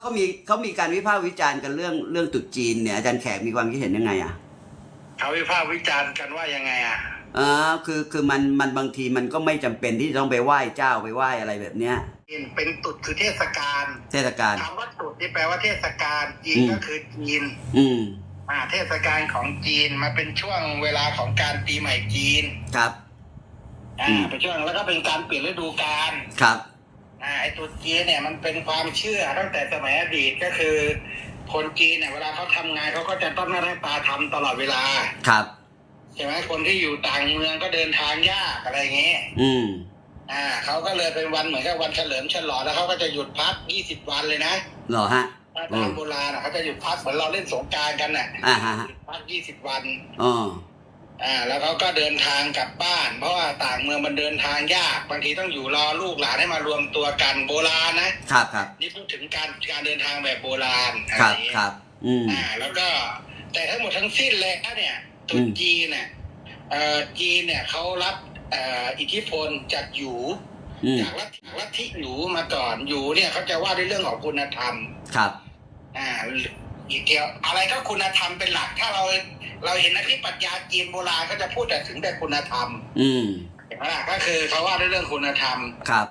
เขามีเขามีการวิพากษ์วิจารณ์กันเรื่องเรื่องตรุษจีนเนี่ยอาจารย์แขกมีความคิดเห็นยังไงอะเขาวิพากษ์วิจารณ์กันว่ายังไงอะอ่าคือคือมันมันบางทีมันก็ไม่จำเป็นที่จะต้องไปไหว้เจ้าไปไหว้อะไรแบบเนี้ยจีนเป็นตรุษคือเทศกาลเทศกาล คำว่าตรุษนี่แปลว่าเทศกาลจีนอืม ก็คือจีนอืมอ่าเทศกาลของจีนมาเป็นช่วงเวลาของการปีใหม่จีนครับ อ่าอืม เป็นช่วงแล้วก็เป็นการเปลี่ยนฤดูกาลครับ อ่าไอ้ตรุษจีนเนี่ยมันเป็นความเชื่อตั้งแต่สมัยอดีตก็คือ คนจีนเนี่ยเวลาเขาทำงานเขาก็จะต้องหน้าตาทำตลอดเวลาครับ ใช่ไหมคนที่อยู่ต่างเมืองก็เดินทางยากอะไรอย่างเงี้ยอืม อ่าเขาก็เลยเป็นวันเหมือนกับวันเฉลิมฉลองแล้วเขาก็จะหยุดพัก20วันเลยนะเหรอฮะ ถ้าอืตามมโบราณอะเขาจะหยุดพักเหมือนเราเล่นสงกรารกันน่ะอ่าฮะหยุดพัก20วัน อ๋อ อ่าแล้วเขาก็เดินทางกลับบ้าน เพราะว่าต่างเมืองมันเดินทางยาก บางทีต้องอยู่รอลูกหลานให้มารวมตัวกันโบราณนะครับครับนี่พูดถึงการการเดินทางแบบโบราณอะคไรรับอย่างเงี้ยครับอืมอ่าแล้วก็แต่ทั้งหมดทั้งสิ้นเลยนะเนี่ยตรุษอืมจีนเนี่ยเอ่อจีนเนี่ยเขารับเอ่ออิทธิพลจากหยูอืมจากลัทธิลัทธิหยูมาก่อนหยูเนี่ยเขาจะว่าด้วยเรื่องของคุณธรรมครับ อ่า อีกเดียว อะไรก็คุณธรรมเป็นหลัก ถ้าเราเราเห็นนักที่ปรัชญาจีนโบราณก็จะพูดแต่ถึงแต่คุณธรรม อืมเห็นไหมล่ะก็คือเขาว่าด้วยเรื่องคุณธรรมครับ